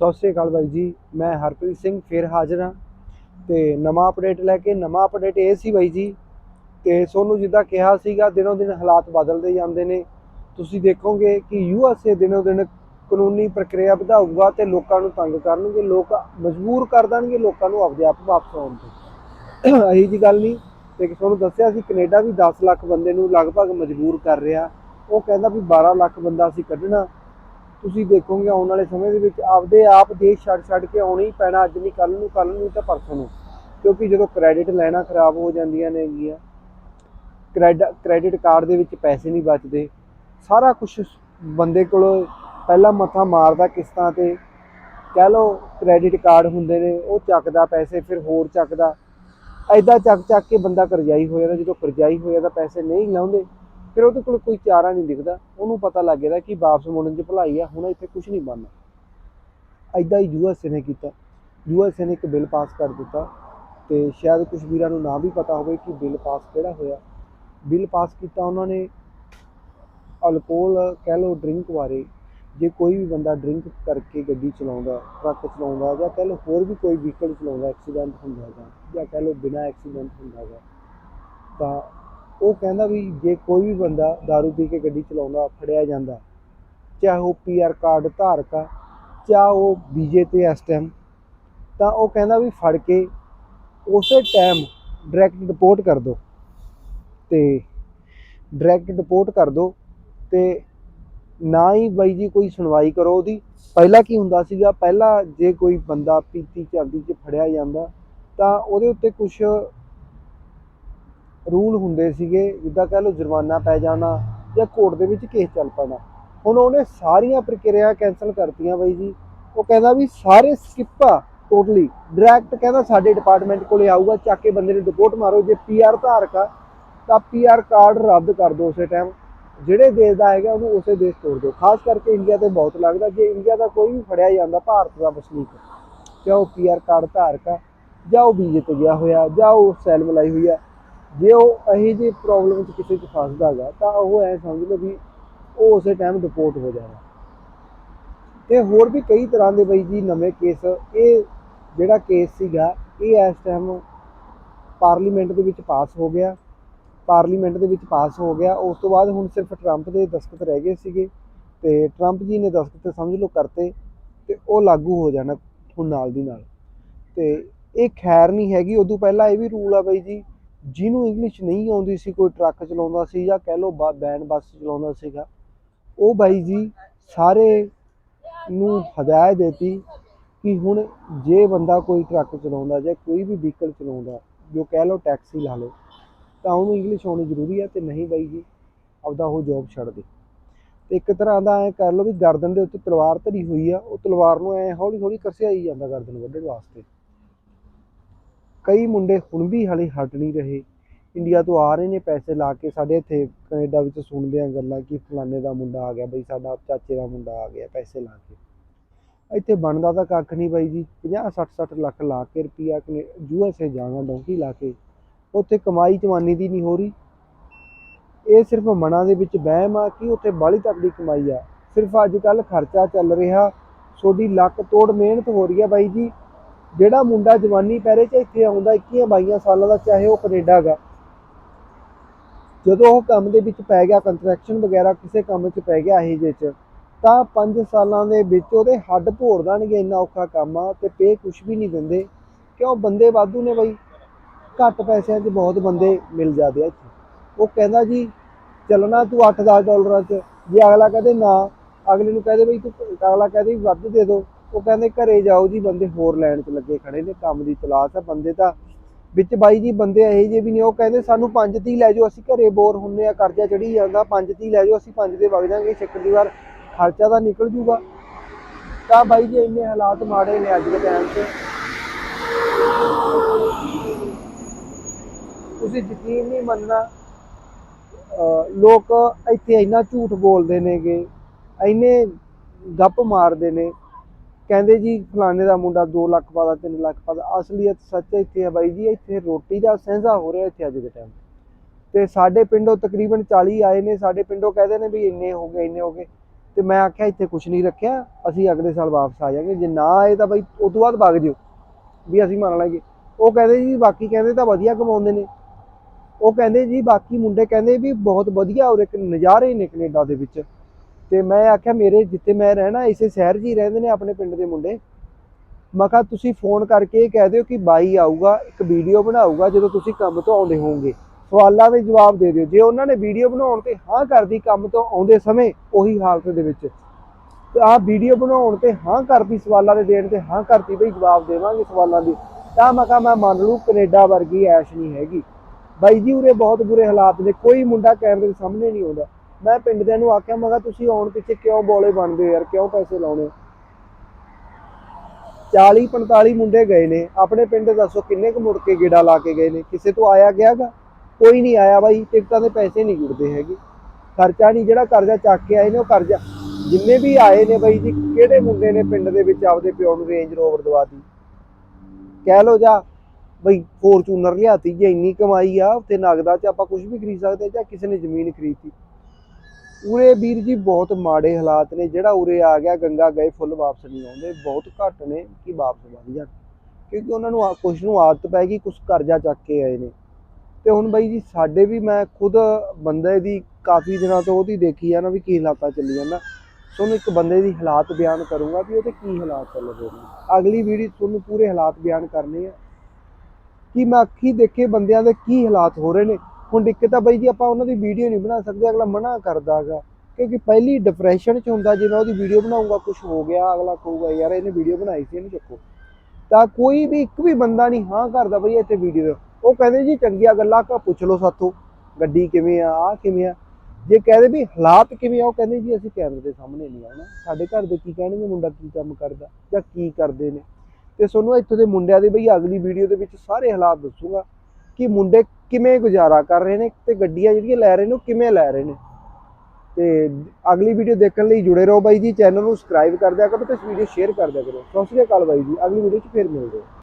ਸਤਿ ਸ਼੍ਰੀ ਅਕਾਲ ਬਾਈ ਜੀ, ਮੈਂ ਹਰਪ੍ਰੀਤ ਸਿੰਘ ਫੇਰ ਹਾਜ਼ਰ ਹਾਂ ਤੇ ਨਵਾਂ ਅਪਡੇਟ ਲੈ ਕੇ, ਨਵਾਂ ਅਪਡੇਟ ਇਹ ਸੀ ਬਾਈ ਜੀ ਤੇ ਸੋਨੂੰ ਜਿੱਦਾਂ ਕਿਹਾ ਸੀਗਾ, ਦਿਨੋਂ ਦਿਨ ਹਾਲਾਤ ਬਦਲਦੇ ਜਾਂਦੇ ਨੇ। ਤੁਸੀਂ ਦੇਖੋਗੇ ਕਿ ਯੂਐਸਏ ਦਿਨੋਂ ਦਿਨ ਕਾਨੂੰਨੀ ਪ੍ਰਕਿਰਿਆ ਵਧਾਊਗਾ ਤੇ ਲੋਕਾਂ ਨੂੰ ਤੰਗ ਕਰਨਗੇ, ਲੋਕ ਮਜਬੂਰ ਕਰ ਦੇਣਗੇ, ਲੋਕਾਂ ਨੂੰ ਆਪਦੇ ਆਪ ਵਾਪਸ ਆਉਣ ਤੇ। ਇਹੀ ਜੀ ਗੱਲ ਨਹੀਂ, ਤੇ ਕਿ ਤੁਹਾਨੂੰ ਦੱਸਿਆ ਸੀ, ਕੈਨੇਡਾ ਵੀ 10 ਲੱਖ ਬੰਦੇ ਨੂੰ ਲਗਭਗ ਮਜਬੂਰ ਕਰ ਰਿਹਾ। ਉਹ ਕਹਿੰਦਾ ਵੀ 12 ਲੱਖ ਬੰਦਾ ਅਸੀਂ ਕੱਢਣਾ। ਤੁਸੀਂ ਦੇਖੋਗੇ ਆਉਣ ਵਾਲੇ ਸਮੇਂ ਦੇ ਵਿੱਚ ਆਪਦੇ ਆਪ ਦੇਸ਼ ਛੱਡ ਛੱਡ ਕੇ ਆਉਣਾ ਹੀ ਪੈਣਾ, ਅੱਜ ਨਹੀਂ ਕੱਲ ਨੂੰ ਕੱਲ ਨੂੰ ਤਾਂ ਪਰਸੋਂ ਨੂੰ। ਕਿਉਂਕਿ ਜਦੋਂ ਕ੍ਰੈਡਿਟ ਲੈਣਾ ਖਰਾਬ ਹੋ ਜਾਂਦੀਆਂ ਨੇਗੀਆਂ ਕ੍ਰੈਡਿਟ ਕ੍ਰੈਡਿਟ ਕਾਰਡ ਦੇ ਵਿੱਚ ਪੈਸੇ ਨਹੀਂ ਬਚਦੇ। ਸਾਰਾ ਕੁਝ ਬੰਦੇ ਕੋਲ ਪਹਿਲਾਂ ਮੱਥਾ ਮਾਰਦਾ ਕਿਸ਼ਤਾਂ ਤੇ। ਕਹਿ ਲਓ ਕ੍ਰੈਡਿਟ ਕਾਰਡ ਹੁੰਦੇ ਨੇ, ਉਹ ਚੱਕਦਾ ਪੈਸੇ, ਫਿਰ ਹੋਰ ਚੱਕਦਾ। ਐਦਾਂ ਚੱਕ ਚੱਕ ਕੇ ਬੰਦਾ ਕਰਜ਼ਾਈ ਹੋ ਜਾਂਦਾ, ਜਦੋਂ ਕਰਜ਼ਾਈ ਹੋ ਜਾਂਦਾ, ਪੈਸੇ ਨਹੀਂ ਲਾਉਂਦੇ। ਫਿਰ ਉਹਦੇ ਕੋਲ ਕੋਈ ਚਾਰਾ ਨਹੀਂ ਦਿਖਦਾ। ਉਹਨੂੰ ਪਤਾ ਲੱਗ ਜਾਂਦਾ ਕਿ ਵਾਪਸ ਮੁੜਨ 'ਚ ਭਲਾਈ ਆ, ਹੁਣ ਇੱਥੇ ਕੁਝ ਨਹੀਂ ਬਣਨਾ। ਐਦਾਂ ਹੀ ਯੂਐਸਏ ਨੇ ਕੀਤਾ। ਯੂਐਸਏ ਨੇ ਇੱਕ ਬਿੱਲ ਪਾਸ ਕਰ ਦਿੱਤਾ ਤੇ ਸ਼ਾਇਦ ਕੁਝ ਵੀਰਾਂ ਨੂੰ ਨਾ ਵੀ ਪਤਾ ਹੋਵੇ ਕਿ ਬਿੱਲ ਪਾਸ ਕਿਹੜਾ ਹੋਇਆ। ਬਿੱਲ ਪਾਸ ਕੀਤਾ ਉਹਨਾਂ ਨੇ ਅਲਕੋਹਲ ਕਹਿ ਲਓ ਡਰਿੰਕ ਬਾਰੇ। ਜੇ ਕੋਈ ਵੀ ਬੰਦਾ ਡਰਿੰਕ ਕਰਕੇ ਗੱਡੀ ਚਲਾਉਂਦਾ, ਟਰੱਕ ਚਲਾਉਂਦਾ ਜਾਂ ਕਹਿ ਲਓ ਹੋਰ ਵੀ ਕੋਈ ਵਹੀਕਲ ਚਲਾਉਂਦਾ, ਐਕਸੀਡੈਂਟ ਹੁੰਦਾ ਹੈਗਾ ਜਾਂ ਕਹਿ ਲਓ ਬਿਨਾਂ ਐਕਸੀਡੈਂਟ ਹੁੰਦਾ ਹੈਗਾ ਤਾਂ ਉਹ ਕਹਿੰਦਾ ਵੀ ਜੇ ਕੋਈ ਵੀ ਬੰਦਾ दारू ਪੀ ਕੇ ਗੱਡੀ ਚਲਾਉਂਦਾ, ਫੜਿਆ ਜਾਂਦਾ, ਚਾਹੇ ਉਹ ਪੀਆਰ ਕਾਰਡ ਧਾਰਕ ਆ, ਚਾਹੇ ਉਹ ਬੀਜੇ ਤੇ ਇਸ ਟਾਈਮ ਤਾਂ ਉਹ ਕਹਿੰਦਾ ਵੀ ਫੜ ਕੇ ਉਸੇ ਟਾਈਮ ਡਾਇਰੈਕਟ ਰਿਪੋਰਟ ਕਰ ਦਿਓ। ਤੇ ਡਾਇਰੈਕਟ ਰਿਪੋਰਟ ਕਰ ਦਿਓ ਤੇ ਨਾ ਹੀ ਬਾਈ ਜੀ ਕੋਈ ਸੁਣਵਾਈ ਕਰੋ ਉਹਦੀ। ਪਹਿਲਾਂ ਕੀ ਹੁੰਦਾ ਸੀਗਾ, ਪਹਿਲਾਂ ਜੇ ਕੋਈ ਬੰਦਾ ਪੀਤੀ ਚੱਲਦੀ 'ਚ ਫੜਿਆ ਜਾਂਦਾ, ਤਾਂ ਉਹਦੇ ਉੱਤੇ ਕੁਝ ਰੂਲ ਹੁੰਦੇ ਸੀਗੇ, ਜਿੱਦਾਂ ਕਹਿ ਲਓ ਜੁਰਮਾਨਾ ਪੈ ਜਾਣਾ ਜਾਂ ਕੋਰਟ ਦੇ ਵਿੱਚ ਕੇਸ ਚੱਲ ਪੈਣਾ। ਹੁਣ ਉਹਨੇ ਸਾਰੀਆਂ ਪ੍ਰਕਿਰਿਆ ਕੈਨਸਲ ਕਰਤੀਆਂ ਬਾਈ ਜੀ। ਉਹ ਕਹਿੰਦਾ ਵੀ ਸਾਰੇ ਸਕਿਪ ਆ ਟੋਟਲੀ ਡਾਇਰੈਕਟ ਕਹਿੰਦਾ ਸਾਡੇ ਡਿਪਾਰਟਮੈਂਟ ਕੋਲੇ ਆਊਗਾ, ਚੱਕ ਕੇ ਬੰਦੇ ਨੂੰ ਰਿਪੋਰਟ ਮਾਰੋ। ਜੇ ਪੀਆਰ ਧਾਰਕ ਆ, ਤਾਂ ਪੀਆਰ ਕਾਰਡ ਰੱਦ ਕਰ ਦਿਓ ਉਸੇ ਟਾਈਮ ਜਿਹੜੇ ਦੇਸ਼ ਦਾ ਹੈਗਾ, ਉਹਨੂੰ ਉਸੇ ਦੇਸ਼ ਤੋੜ ਦਿਓ। ਖਾਸ ਕਰਕੇ ਇੰਡੀਆ ਤੇ ਬਹੁਤ ਲੱਗਦਾ। ਜੇ ਇੰਡੀਆ ਦਾ ਕੋਈ ਵੀ ਫੜਿਆ ਜਾਂਦਾ, ਭਾਰਤ ਦਾ ਵਸਨੀਕ ਜਾਂ ਉਹ ਪੀਆਰ ਕਾਰਡ ਧਾਰਕ ਆ, ਜਾਂ ਉਹ ਵੀਜ਼ੇ ਤੇ ਗਿਆ ਹੋਇਆ, ਜਾਂ ਉਹ ਸੈਲਮ ਲਾਈ ਹੋਈ ਆ ਜੇ ਉਹ ਇਹੀ ਜਿਹੀ ਪ੍ਰੋਬਲਮ 'ਚ ਕਿਸੇ 'ਚ ਫਸਦਾ ਹੈਗਾ, ਤਾਂ ਉਹ ਐ ਸਮਝ ਲਓ ਵੀ ਉਹ ਉਸੇ ਟਾਈਮ ਰਿਪੋਰਟ ਹੋ ਜਾਣਾ। ਤੇ ਹੋਰ ਵੀ ਕਈ ਤਰ੍ਹਾਂ ਦੇ ਬਈ ਜੀ ਨਵੇਂ ਕੇਸ ਇਹ ਜਿਹੜਾ ਕੇਸ ਸੀਗਾ, ਇਹ ਇਸ ਟਾਈਮ ਪਾਰਲੀਮੈਂਟ ਦੇ ਵਿੱਚ ਪਾਸ ਹੋ ਗਿਆ। ਪਾਰਲੀਮੈਂਟ ਦੇ ਵਿੱਚ ਪਾਸ ਹੋ ਗਿਆ। ਉਸ ਤੋਂ ਬਾਅਦ ਹੁਣ ਸਿਰਫ ਟਰੰਪ ਦੇ ਦਸਤਖਤ ਰਹਿ ਗਏ ਸੀਗੇ ਤੇ ਟਰੰਪ ਜੀ ਨੇ ਦਸਤਖਤ ਸਮਝ ਲਓ ਕਰਤੇ ਤੇ ਉਹ ਲਾਗੂ ਹੋ ਜਾਣਾ ਹੁਣ ਨਾਲ ਦੀ ਨਾਲ। ਤੇ ਇਹ ਖੈਰ ਨਹੀਂ ਹੈਗੀ। ਉਦੋਂ ਪਹਿਲਾਂ ਇਹ ਵੀ ਰੂਲ ਆ ਬਈ ਜੀ ਜਿਹਨੂੰ ਇੰਗਲਿਸ਼ ਨਹੀਂ ਆਉਂਦੀ ਸੀ, ਕੋਈ ਟਰੱਕ ਚਲਾਉਂਦਾ ਸੀ ਜਾਂ ਕਹਿ ਲਓ ਬੈਨ ਬੱਸ ਚਲਾਉਂਦਾ ਸੀਗਾ, ਉਹ ਬਾਈ ਜੀ ਸਾਰੇ ਨੂੰ ਹਦਾਇਤ ਦਿੱਤੀ ਕਿ ਹੁਣ ਜੇ ਬੰਦਾ ਕੋਈ ਟਰੱਕ ਚਲਾਉਂਦਾ, ਜਾਂ ਕੋਈ ਵੀ ਵਹੀਕਲ ਚਲਾਉਂਦਾ, ਜੋ ਕਹਿ ਲਓ ਟੈਕਸੀ ਲਾ ਲਓ, ਤਾਂ ਉਹਨੂੰ ਇੰਗਲਿਸ਼ ਆਉਣੀ ਜ਼ਰੂਰੀ ਹੈ ਤੇ ਨਹੀਂ ਬਾਈ ਜੀ, ਆਪਦਾ ਉਹ ਜੌਬ ਛੱਡ ਦੇ। ਤੇ ਇੱਕ ਤਰ੍ਹਾਂ ਦਾ ਐ ਕਰ ਲਓ ਵੀ ਗਰਦਨ ਦੇ ਉੱਤੇ ਤਲਵਾਰ ਧਰੀ ਹੋਈ ਆ, ਉਹ ਤਲਵਾਰ ਨੂੰ ਐ ਹੌਲੀ ਹੌਲੀ ਕਰਸਿਆਈ ਜਾਂਦਾ ਗਰਦਨ ਵੱਢਣ ਵਾਸਤੇ। ਕਈ ਮੁੰਡੇ ਹੁਣ ਵੀ ਹਲੇ ਹਟ ਨਹੀਂ ਰਹੇ। ਇੰਡੀਆ ਤੋਂ ਆ ਰਹੇ ਨੇ ਪੈਸੇ ਲਾ ਕੇ। ਸਾਡੇ ਇੱਥੇ ਕੈਨੇਡਾ ਵਿੱਚ ਸੁਣਦੇ ਆ ਗੱਲਾਂ ਕਿ ਫਲਾਣੇ ਦਾ ਮੁੰਡਾ ਆ ਗਿਆ ਬਈ, ਸਾਡਾ ਚਾਚੇ ਦਾ ਮੁੰਡਾ ਆ ਗਿਆ ਪੈਸੇ ਲਾ ਕੇ। ਇੱਥੇ ਬਣਦਾ ਤਾਂ ਕੱਖ ਨਹੀਂ ਬਾਈ ਜੀ। 50 60 60 ਲੱਖ ਲਾ ਕੇ ਰੁਪਿਆ ਏ ਜਾਣਾ ਡੋਂਕੀ ਲਾ ਕੇ। ਉੱਥੇ ਕਮਾਈ ਜਵਾਨੀ ਦੀ ਨਹੀਂ ਹੋ ਰਹੀ। ਇਹ ਸਿਰਫ ਮਨਾਂ ਦੇ ਵਿੱਚ ਵਹਿਮ ਆ ਕਿ ਉੱਥੇ ਬਾਹਲੀ ਤਕੜੀ ਕਮਾਈ ਆ। ਸਿਰਫ ਅੱਜ ਕੱਲ ਖਰਚਾ ਚੱਲ ਰਿਹਾ। ਤੁਹਾਡੀ ਲੱਕ ਤੋੜ ਮਿਹਨਤ ਹੋ ਰਹੀ ਆ ਬਾਈ ਜੀ। ਜਿਹੜਾ ਮੁੰਡਾ ਜਵਾਨੀ ਪਹਿਰੇ 'ਚ ਇੱਥੇ ਆਉਂਦਾ 21 22 ਸਾਲਾਂ ਦਾ, ਚਾਹੇ ਉਹ ਕੈਨੇਡਾ ਗਾ। ਜਦੋਂ ਉਹ ਕੰਮ ਦੇ ਵਿੱਚ ਪੈ ਗਿਆ ਕੰਟਰੈਕਸ਼ਨ ਵਗੈਰਾ ਕਿਸੇ ਕੰਮ 'ਚ ਪੈ ਗਿਆ ਇਹ ਜਿਹੇ 'ਚ, ਤਾਂ 5 ਸਾਲਾਂ ਦੇ ਵਿੱਚ ਉਹਦੇ ਹੱਡ ਭੋੜ ਦੇਣਗੇ ਇੰਨਾ ਔਖਾ ਕੰਮ ਆ ਤੇ ਪੇ ਕੁਛ ਵੀ ਨਹੀਂ ਦਿੰਦੇ। ਕਿਉਂ? ਬੰਦੇ ਵਾਧੂ ਨੇ ਬਈ। ਘੱਟ ਪੈਸਿਆਂ 'ਚ ਬਹੁਤ ਬੰਦੇ ਮਿਲ ਜਾਂਦੇ ਆ ਇੱਥੇ। ਉਹ ਕਹਿੰਦਾ ਜੀ, ਚੱਲਣਾ ਤੂੰ 8-10 ਡਾਲਰਾਂ 'ਚ। ਜੇ ਅਗਲਾ ਕਹਦੇ ਨਾ, ਅਗਲੇ ਨੂੰ ਕਹਦੇ ਬਈ ਤੂੰ ਅਗਲਾ ਕਹਦੇ ਵੀ ਵੱਧ ਦੇ ਦੋ। ਉਹ ਕਹਿੰਦੇ ਘਰੇ ਜਾਓ ਜੀ, ਬੰਦੇ ਹੋਰ ਲੈਣ 'ਚ ਲੱਗੇ ਖੜੇ ਨੇ, ਕੰਮ ਦੀ ਤਲਾਸ਼ ਆ ਬੰਦੇ ਤਾਂ, ਵਿੱਚ ਬਾਈ ਜੀ ਬੰਦੇ ਇਹੋ ਜਿਹੇ ਵੀ ਨਹੀਂ ਉਹ ਕਹਿੰਦੇ ਸਾਨੂੰ 5 ਲੈ ਜਾਓ, ਅਸੀਂ ਘਰੇ ਬੋਰ ਹੁੰਨੇ ਆ, ਕਰਜ਼ਾ ਚੜੀ ਜਾਂਦਾ 5 ਲੈ ਜਾਓ, ਅਸੀਂ 5 ਦੇ ਵਗ ਜਾਾਂਗੇ ਚੱਕਰ ਦੀ ਵਾਰ ਖਰਚਾ ਤਾਂ ਨਿਕਲ ਜੂਗਾ। ਤਾਂ ਬਾਈ ਜੀ ਇੰਨੇ ਹਾਲਾਤ ਮਾੜੇ ਨੇ ਅੱਜ ਦੇ ਟਾਈਮ 'ਚ ਤੁਸੀਂ ਯਕੀਨ ਨਹੀਂ ਮੰਨਣਾ ਲੋਕ ਇੱਥੇ ਇੰਨਾ ਝੂਠ ਬੋਲਦੇ ਨੇਗੇ, ਇੰਨੇ ਗੱਪ ਮਾਰਦੇ ਨੇ ਕਹਿੰਦੇ ਜੀ, ਫਲਾਣੇ ਦਾ ਮੁੰਡਾ 2 ਲੱਖ ਪਾਦਾ 3 ਲੱਖ ਪਾਦਾ ਅਸਲੀਅਤ ਸੱਚ ਇੱਥੇ ਹੈ ਬਾਈ ਜੀ, ਇੱਥੇ ਰੋਟੀ ਦਾ ਸਹਿੰਦਾ ਹੋ ਰਿਹਾ ਇੱਥੇ ਅੱਜ ਦੇ ਟਾਈਮ ਤੇ। ਸਾਡੇ ਪਿੰਡੋਂ ਤਕਰੀਬਨ 40 ਆਏ ਨੇ, ਸਾਡੇ ਪਿੰਡੋਂ ਕਹਿੰਦੇ ਨੇ ਵੀ ਇੰਨੇ ਹੋ ਗਏ, ਇੰਨੇ ਹੋ ਗਏ। ਤੇ ਮੈਂ ਆਖਿਆ, ਇੱਥੇ ਕੁਝ ਨਹੀਂ ਰੱਖਿਆ, ਅਸੀਂ ਅਗਲੇ ਸਾਲ ਵਾਪਸ ਆ ਜਾਾਂਗੇ ਜੇ ਨਾ ਆਏ ਤਾਂ ਬਾਈ ਉਸ ਤੋਂ ਬਾਅਦ ਵਗ ਜਿਓ, ਵੀ ਅਸੀਂ ਮੰਨ ਲਾਂਗੇ। ਉਹ ਕਹਿੰਦੇ ਜੀ, ਬਾਕੀ ਕਹਿੰਦੇ ਤਾਂ ਵਧੀਆ ਕਮਾਉਂਦੇ ਨੇ। ਉਹ ਕਹਿੰਦੇ ਜੀ, ਬਾਕੀ ਮੁੰਡੇ ਕਹਿੰਦੇ ਵੀ ਬਹੁਤ ਵਧੀਆ ਔਰ ਇੱਕ ਨਜ਼ਾਰੇ ਨੇ ਕੈਨੇਡਾ ਦੇ ਵਿੱਚ। ਤੇ ਮੈਂ ਆਖਿਆ, ਮੇਰੇ ਜਿੱਥੇ ਮੈਂ ਰਹਿਣਾ, ਇਸੇ ਸ਼ਹਿਰ 'ਚ ਹੀ ਰਹਿੰਦੇ ਨੇ ਆਪਣੇ ਪਿੰਡ ਦੇ ਮੁੰਡੇ। ਮੈਂ ਕਿਹਾ, ਤੁਸੀਂ ਫੋਨ ਕਰਕੇ ਇਹ ਕਹਿ ਦਿਓ ਕਿ ਬਾਈ ਆਊਗਾ, ਇੱਕ ਵੀਡੀਓ ਬਣਾਊਗਾ, ਜਦੋਂ ਤੁਸੀਂ ਕੰਮ ਤੋਂ ਆਉਂਦੇ ਹੋਵੋਗੇ। ਸਵਾਲਾਂ ਦੇ ਜਵਾਬ ਦੇ ਦਿਓ। ਜੇ ਉਹਨਾਂ ਨੇ ਵੀਡੀਓ ਬਣਾਉਣ ਤੇ ਹਾਂ ਕਰਦੀ ਕੰਮ ਤੋਂ ਆਉਂਦੇ ਸਮੇਂ, ਉਹੀ ਹਾਲਤ ਦੇ ਵਿੱਚ। ਤੇ ਆਹ ਵੀਡੀਓ ਬਣਾਉਣ ਤੇ ਹਾਂ ਕਰਦੀ, ਸਵਾਲਾਂ ਦੇ ਦੇਣ ਤੇ ਹਾਂ ਕਰਦੀ ਬਈ, ਜਵਾਬ ਦੇਵਾਂਗੇ ਸਵਾਲਾਂ ਦੀ। ਤਾਂ ਮੈਂ ਕਿਹਾ, ਮੈਂ ਮੰਨ ਲੂ ਕੈਨੇਡਾ ਵਰਗੀ ਐਸ਼ ਨਹੀਂ ਹੈਗੀ। ਬਾਈ ਜੀ ਉਰੇ ਬਹੁਤ ਬੁਰੇ ਹਾਲਾਤ ਨੇ, ਕੋਈ ਮੁੰਡਾ ਕੈਮਰੇ ਦੇ ਸਾਹਮਣੇ ਨਹੀਂ ਆਉਂਦਾ। ਮੈਂ ਪਿੰਡ ਦਿਆਂ ਨੂੰ ਆਖਿਆ, ਮੈਂ ਕਿਹਾ ਤੁਸੀਂ ਆਉਣ ਪਿੱਛੇ ਕਿਉਂ ਬੋਲੇ ਬਣਦੇ ਹੋ ਯਾਰ, ਕਿਉਂ ਪੈਸੇ ਲਾਉਣੇ ਹੋ? 40 45 ਮੁੰਡੇ ਗਏ ਨੇ, ਆਪਣੇ ਪਿੰਡ ਦੱਸੋ ਕਿੰਨੇ ਕੁ ਮੁੜ ਕੇ ਗੇੜਾ ਲਾ ਕੇ ਗਏ ਨੇ, ਕਿਸੇ ਤੋਂ ਆਇਆ ਗਿਆਗਾ ਕੋਈ ਨਹੀਂ ਆਇਆ ਬਾਈ, ਟਿਕਟਾਂ ਦੇ ਪੈਸੇ ਨਹੀਂ ਜੁੜਦੇ ਹੈਗੇ। ਖਰਚਾ ਨਹੀਂ, ਜਿਹੜਾ ਕਰਜ਼ਾ ਚੱਕ ਕੇ ਆਏ ਨੇ ਉਹ ਕਰਜ਼ਾ, ਜਿੰਨੇ ਵੀ ਆਏ ਨੇ ਬਾਈ ਜੀ, ਕਿਹੜੇ ਮੁੰਡੇ ਨੇ ਪਿੰਡ ਦੇ ਵਿੱਚ ਆਪਦੇ ਪਿਓ ਨੂੰ ਰੇਂਜ ਰੋਵਰ ਦਵਾਤੀ ਕਹਿ ਲੋ ਜਾ ਬਈ ਫੋਰਚੂਨਰ ਲਿਆਤੀ, ਜੇ ਇੰਨੀ ਕਮਾਈ ਆ ਤੇ ਨਗਦਾ ਚ ਆਪਾਂ ਕੁਝ ਵੀ ਖਰੀਦ ਸਕਦੇ ਜਾਂ ਕਿਸੇ ਨੇ ਜ਼ਮੀਨ ਖਰੀਦਤੀ ਉਰੇ ਵੀਰ ਜੀ ਬਹੁਤ ਮਾੜੇ ਹਾਲਾਤ ਨੇ, ਜਿਹੜਾ ਉਰੇ ਆ ਗਿਆ, ਗੰਗਾ ਗਏ, ਫੁੱਲ ਵਾਪਸ ਨਹੀਂ ਆਉਂਦੇ। ਬਹੁਤ ਘੱਟ ਨੇ ਕਿ ਵਾਪਸ ਵਧ ਜਾਣ। ਕਿਉਂਕਿ ਉਹਨਾਂ ਨੂੰ ਕੁਝ ਨੂੰ ਆਦਤ ਪੈ ਗਈ ਕੁਝ ਕਰਜ਼ਾ ਚੱਕ ਕੇ ਆਏ ਨੇ। ਤੇ ਹੁਣ ਬਾਈ ਜੀ, ਸਾਡੇ ਵੀ ਮੈਂ ਖੁਦ ਬੰਦੇ ਦੀ ਕਾਫੀ ਦਿਨਾਂ ਤੋਂ ਉਹਦੀ ਦੇਖੀ ਆ ਨਾ ਵੀ ਕੀ ਹਾਲਾਤਾਂ ਚੱਲੀ ਜਾਂਦਾ ਤੁਹਾਨੂੰ ਇੱਕ ਬੰਦੇ ਦੀ ਹਾਲਾਤ ਬਿਆਨ ਕਰੂੰਗਾ ਵੀ ਉਹਦੇ ਕੀ ਹਾਲਾਤ ਚੱਲ ਰਹੇ ਨੇ। ਅਗਲੀ ਵੀਡੀਓ ਤੁਹਾਨੂੰ ਪੂਰੇ ਹਾਲਾਤ ਬਿਆਨ ਕਰਨੇ ਆ। ਕਿ ਮੈਂ ਅੱਖੀ ਦੇਖੇ ਬੰਦਿਆਂ ਦੇ ਕੀ ਹਾਲਾਤ ਹੋ ਰਹੇ ਨੇ? ਹੁਣ ਦਿੱਕਤ ਆ ਬਾਈ ਜੀ ਆਪਾਂ ਉਹਨਾਂ ਦੀ ਵੀਡੀਓ ਨਹੀਂ ਬਣਾ ਸਕਦੇ, ਅਗਲਾ ਮਨਾ ਕਰਦਾਗਾ। ਕਿਉਂਕਿ ਪਹਿਲੀ ਡਿਪਰੈਸ਼ਨ ਚ ਹੁੰਦਾ, ਜੇ ਮੈਂ ਉਹਦੀ ਵੀਡੀਓ ਬਣਾਉਂਗਾ ਕੁਝ ਹੋ ਗਿਆ, ਅਗਲਾ ਕਹੂਗਾ, ਯਾਰ ਇਹਨੇ ਵੀਡੀਓ ਬਣਾਈ ਸੀ, ਇਹਨੂੰ ਚੱਕੋ। ਤਾਂ ਕੋਈ ਵੀ ਇੱਕ ਵੀ ਬੰਦਾ ਨਹੀਂ, ਹਾਂ ਕਰਦਾ ਬਈ ਇੱਥੇ ਵੀਡੀਓ ਉਹ ਕਹਿੰਦੇ ਜੀ, ਚੰਗੀਆਂ ਗੱਲਾਂ ਕਾ ਪੁੱਛ ਲਓ ਸਾਥੋਂ, ਗੱਡੀ ਕਿਵੇਂ ਆ ਆ ਕਿਵੇਂ ਆ? ਜੇ ਕਹਦੇ ਵੀ ਹਾਲਾਤ ਕਿਵੇਂ ਆ, ਉਹ ਕਹਿੰਦੇ ਜੀ, ਅਸੀਂ ਕੈਮਰੇ ਦੇ ਸਾਹਮਣੇ ਨਹੀਂ ਆਉਣਾ। ਸਾਡੇ ਘਰ ਦੇ ਕੀ ਕਹਿਣਗੇ, ਮੁੰਡਾ ਕੀ ਕੰਮ ਕਰਦਾ ਜਾਂ ਕੀ ਕਰਦੇ ਨੇ? ਤੇ ਤੁਹਾਨੂੰ ਇੱਥੋਂ ਦੇ ਮੁੰਡਿਆਂ ਦੇ ਬਈ ਅਗਲੀ ਵੀਡੀਓ ਦੇ ਵਿੱਚ ਸਾਰੇ ਹਾਲਾਤ ਦੱਸੂਗਾ ਕਿ ਮੁੰਡੇ ਕਿਵੇਂ ਗੁਜ਼ਾਰਾ ਕਰ ਰਹੇ ਨੇ ਤੇ ਗੱਡੀਆਂ ਜਿਹੜੀਆਂ ਲੈ ਰਹੇ ਨੇ ਉਹ ਕਿਵੇਂ ਲੈ ਰਹੇ ਨੇ। ਤੇ ਅਗਲੀ ਵੀਡੀਓ ਦੇਖਣ ਲਈ ਜੁੜੇ ਰਹੋ ਬਾਈ ਜੀ ਚੈਨਲ ਨੂੰ ਸਬਸਕ੍ਰਾਈਬ ਕਰ ਦਿਆ ਕਰੋ ਤੇ ਇਸ ਵੀਡੀਓ ਸ਼ੇਅਰ ਕਰ ਦਿਆ ਕਰੋ। ਸਤਿ ਸ਼੍ਰੀ ਅਕਾਲ ਬਾਈ ਜੀ, ਅਗਲੀ ਵੀਡੀਓ 'ਚ ਫਿਰ ਮਿਲਦੇ ਹਾਂ।